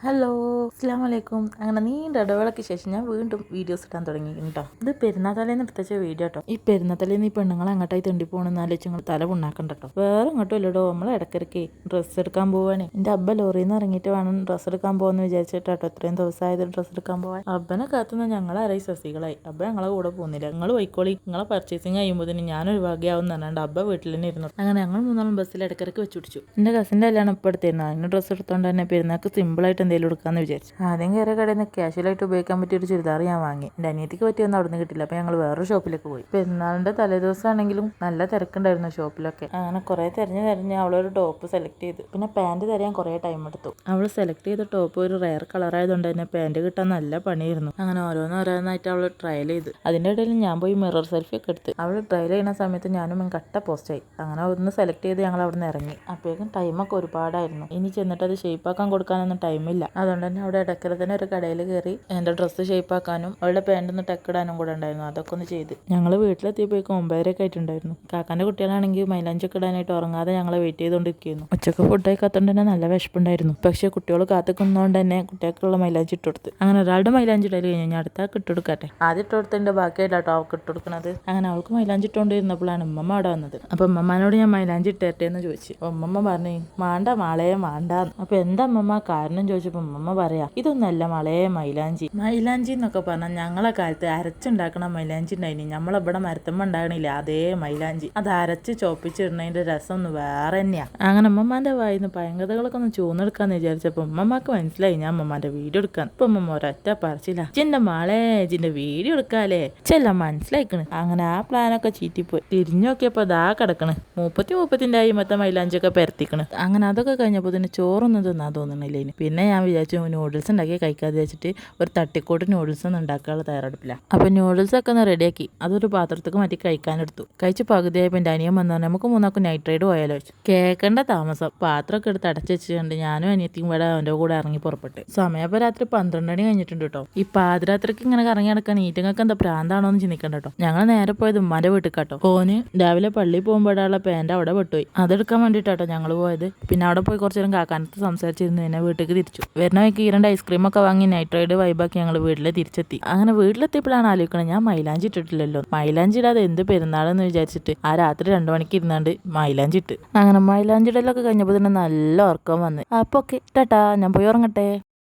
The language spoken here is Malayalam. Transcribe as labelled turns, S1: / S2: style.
S1: Hello. അസ്സാം വലൈക്കും അങ്ങനെ നീണ്ട ഇടവേളയ്ക്ക് ശേഷം ഞാൻ വീണ്ടും വീഡിയോസ് ഇടാൻ തുടങ്ങി കേട്ടോ ഇത് പെരുന്നാത്തലേന്ന് എടുത്ത വീഡിയോ കേട്ടോ ഈ പെരുന്നാത്തലേന്ന് ഈ പെണ്ണുങ്ങൾ അങ്ങോട്ടായി തെണ്ടി പോകണമെന്ന് ആലോചിച്ച് നിങ്ങൾ തല പുണ്ണാക്കണ്ട കേട്ടോ വേറെ ഇങ്ങോട്ടും ഇല്ലടോ. നമ്മൾ ഇടക്കിടക്ക് ഡ്രസ്സ് എടുക്കാൻ പോവാണ്. എന്റെ അബ്ബ ലോറിയിൽ നിന്ന് ഇറങ്ങിയിട്ട് വേണം ഡ്രസ്സ് എടുക്കാൻ പോകുമെന്ന് വിചാരിച്ചിട്ട് ഇത്രയും ദിവസമായത് ഡ്രസ്സ് എടുക്കാൻ പോവാൻ. അബ്ബനെ കാത്തുന്ന ഞങ്ങളാരായി സസികളായി. അബ്ബ ഞങ്ങളെ കൂടെ പോകുന്നില്ല. നിങ്ങൾ പോയിക്കോളി. നിങ്ങളെ പർച്ചേസിങ് കഴിയുമ്പോൾ തന്നെ ഞാനൊരു ഭാഗ്യമാവും എന്നാണ്ട് അബ്ബ വീട്ടിൽ തന്നെ ഇരുന്നു. അങ്ങനെ ഞങ്ങൾ മൂന്നാളും ബസ്സിൽ ഇടക്കിടക്ക് വെച്ചു പിടിച്ചു എന്റെ കസിന്റെ എല്ലാം ഇപ്പം എടുത്തിരുന്നു അതിന് ഡ്രസ്സ് എടുത്തോണ്ട് തന്നെ പെരുന്നാൾക്ക് സിമ്പിളായിട്ട് എന്തെങ്കിലും എടുക്കാമെന്ന് വിചാരിച്ചു. ആദ്യം കയറിയ കടയിൽ നിന്ന് ക്യാഷ്വലായിട്ട് ഉപയോഗിക്കാൻ പറ്റിയ ഒരു ചുരിദാർ ഞാൻ വാങ്ങി. എന്റെ അനിയത്തിക്ക് പറ്റിയൊന്നും അവിടെ നിന്ന് കിട്ടില്ല അപ്പോൾ ഞങ്ങൾ വേറൊരു ഷോപ്പിലേക്ക് പോയി. പെരുന്നാളിന്റെ തലേദിവസമാണെങ്കിലും നല്ല തിരക്കുണ്ടായിരുന്നു ഷോപ്പിലൊക്കെ അങ്ങനെ കുറേ തിരഞ്ഞ് തിരഞ്ഞ് അവളൊരു ടോപ്പ് സെലക്ട് ചെയ്തു. പിന്നെ പാന്റ് തരാൻ കുറേ ടൈം എടുത്തു. അവൾ സെലക്ട് ചെയ്ത ടോപ്പ് ഒരു റയർ കളറായതുകൊണ്ട് തന്നെ പാന്റ് കിട്ടാൻ നല്ല പണിയായിരുന്നു. അങ്ങനെ ഓരോന്നോരോന്നായിട്ട് അവൾ ട്രയൽ ചെയ്ത്. അതിന്റെ ഇടയിൽ ഞാൻ പോയി മിറർ സെൽഫി ഒക്കെ എടുത്ത്. അവൾ ട്രയൽ ചെയ്യുന്ന സമയത്ത് ഞാനും കട്ട പോസ്റ്റായി അങ്ങനെ ഒന്ന് സെലക്ട് ചെയ്ത് ഞങ്ങൾ അവിടെ നിന്ന് ഇറങ്ങി. അപ്പോഴേക്കും ടൈമൊക്കെ ഒരുപാടായിരുന്നു. ഇനി ചെന്നിട്ട് അത് ഷേപ്പാക്കാൻ കൊടുക്കാനൊന്നും ടൈമില്ല അതുകൊണ്ട് തന്നെ ഇടയ്ക്കര തന്നെ ഒരു കടയിൽ കയറി എന്റെ ഡ്രസ്സ് ഷേപ്പാക്കാനും അവളുടെ പാന്റ് ഒന്ന് ടെക്കിടാനും കൂടെ ഉണ്ടായിരുന്നു. അതൊക്കെ ഒന്ന് ചെയ്ത്. ഞങ്ങൾ വീട്ടിലെത്തിയപ്പോഴേക്കും ഒമ്പതരയൊക്കെ ആയിട്ടുണ്ടായിരുന്നു. കാക്കാന്റെ കുട്ടികളാണെങ്കിൽ മൈലാഞ്ചൊക്കെ ഇടാനായിട്ട് ഉറങ്ങാതെ ഞങ്ങളെ വെയിറ്റ് ചെയ്തുകൊണ്ടിരിക്കുന്നു ഉച്ചയ്ക്ക് ഫുഡ് കഴിക്കാത്തതുകൊണ്ട് തന്നെ നല്ല വിശപ്പുണ്ടായിരുന്നു. പക്ഷേ കുട്ടികൾ കാത്തുക്കുന്നതുകൊണ്ട് തന്നെ കുട്ടികൾക്കുള്ള മൈലാഞ്ചി ഇട്ട് കൊടുത്ത്. അങ്ങനെ ഒരാളുടെ മൈലാഞ്ചി ഇടയിൽ കഴിഞ്ഞ്. അടുത്ത ഇട്ട് കൊടുക്കട്ടെ. ആദ്യം ഇട്ട് കൊടുത്തതിന്റെ ബാക്കിയായിട്ടോ കേട്ടോ അവൾക്ക് ഇട്ട് കൊടുക്കുന്നത് അങ്ങനെ അവൾക്ക് മൈലാഞ്ചി ഇട്ടുകൊണ്ടിരുന്നപ്പോഴാണ് ഉമ്മമ്മ അവിടെ വന്നത്. അപ്പം ഉമ്മമ്മനോട് ഞാൻ മൈലാഞ്ചി ഇട്ടേട്ടെ എന്ന് ചോദിച്ചു. ഉമ്മമ്മ പറഞ്ഞു മാണ്ട മാളയെ മാണ്ട അപ്പം എന്താ അമ്മമ്മ കാരണം ചോദിച്ചപ്പോൾ ഉമ്മമ്മ പറയാ ഇതൊന്നല്ല മളയെ മൈലാഞ്ചി. മൈലാഞ്ചി എന്നൊക്കെ പറഞ്ഞാൽ ഞങ്ങളെ കാലത്ത് അരച്ചുണ്ടാക്കണ മൈലാഞ്ചി ഉണ്ടായിനി. നമ്മളിവിടെ മരത്തമ്മ ഉണ്ടാകണില്ല. അതേ മൈലാഞ്ചി. അത് അരച്ച് ചോപ്പിച്ചിടുന്നതിന്റെ രസം ഒന്ന് വേറെ തന്നെയാ അങ്ങനെ അമ്മമാന്റെ വായിന്ന് ഭയങ്കരകളൊക്കെ ഒന്ന് ചൂന്നെടുക്കാന്ന് വിചാരിച്ചപ്പോ ഉമ്മമാക്ക് മനസ്സിലായി ഞാൻ അമ്മമാന്റെ വീഡിയോ എടുക്കാൻ. ഇപ്പൊ അമ്മമ്മ ഒരൊറ്റ പറച്ചില്ല ജിന്റെ മാളെ ജിന്റെ വീഡിയോ എടുക്കാലേ ചെല്ല മനസ്സിലായിക്കണ്. അങ്ങനെ ആ പ്ലാനൊക്കെ ചീറ്റിപ്പോയി. തിരിഞ്ഞു നോക്കിയപ്പോ ദാ കിടക്കണ്. മുപ്പത്തി മുപ്പത്തിന്റെ ആയി മൊത്തം മൈലാഞ്ചിയൊക്കെ പരത്തിക്കണ്. അങ്ങനെ അതൊക്കെ കഴിഞ്ഞപ്പോ തന്നെ ചോറൊന്നും തിന്നാ തോന്നണില്ലേ ഇനി പിന്നെ ഞാൻ വിചാരിച്ചു നൂഡിൽസ് ഉണ്ടാക്കി കഴിക്കാതെ വെച്ചിട്ട് ഒരു തട്ടിക്കോട്ട് നൂഡിൽസ് ഒന്നും ഉണ്ടാക്കാനുള്ള തയ്യാറെടുപ്പില്ല. അപ്പൊ നൂഡിൽസ് ഒക്കെ ഒന്ന് റെഡിയാക്കി അതൊരു പാത്രത്തേക്ക് മാറ്റി കഴിക്കാനെടുത്തു കഴിച്ച് പകുതിയായപ്പോൾ എന്റെ അനിയൻ വന്നു നമുക്ക് മൂന്നാക്കും നൈറ്റ് റൈഡ് പോയാലോ കേൾക്കേണ്ട താമസം. പാത്രമൊക്കെ എടുത്ത് അടച്ചു വെച്ചിട്ടുണ്ട്. ഞാനും അനിയത്തിയും ഇവിടെ അവന്റെ കൂടെ ഇറങ്ങി പുറപ്പെട്ട്. സമയപ്പോൾ രാത്രി പന്ത്രണ്ട് മണി കഴിഞ്ഞിട്ടുണ്ട് കേട്ടോ. ഈ പാതിരാത്രിക്ക് ഇങ്ങനെ കറങ്ങി നടക്കാൻ ഈറ്റങ്ങൾക്ക് എന്താ പ്രാന്താണോ എന്ന് ചിന്തിക്കണ്ട കേട്ടോ. ഞങ്ങൾ നേരെ പോയത് ഉമ്മാന്റെ വീട്ടിൽ കേട്ടോ ഓന് രാവിലെ പള്ളിയിൽ പോകുമ്പോഴുള്ള പാന്റ് അവിടെ പെട്ടുപോയി. അതെടുക്കാൻ വേണ്ടിയിട്ടാട്ടോ ഞങ്ങൾ പോയത്. പിന്നെ അവിടെ പോയി കുറച്ചു നേരം കാക്കാനത്ത് സംസാരിച്ചിരുന്നു. പിന്നെ വീട്ടിലേക്ക് തിരിച്ചു. വരണ വയ്ക്ക് രണ്ട് ഐസ്ക്രീം ഒക്കെ വാങ്ങി നൈറ്റ് റൈഡ് വൈബാക്കി ഞങ്ങൾ വീട്ടിൽ തിരിച്ചെത്തി. അങ്ങനെ വീട്ടിലെത്തിയപ്പോഴാണ് ആലോചിക്കണത് ഞാൻ മൈലാഞ്ചി ഇട്ടിട്ടില്ലല്ലോ. മൈലാഞ്ചി ഇടാതെ എന്ത് പെരുന്നാളെന്ന് വിചാരിച്ചിട്ട് ആ രാത്രി രണ്ടു മണിക്ക് ഇരുന്നാണ്ട് മൈലാഞ്ചി ഇട്ട്. അങ്ങനെ മൈലാഞ്ചി ഇടലൊക്കെ കഴിഞ്ഞപ്പോൾ തന്നെ നല്ല ഉറക്കം വന്ന്. അപ്പൊ ഓക്കെ ടാ ഞാൻ പോയി ഉറങ്ങട്ടെ.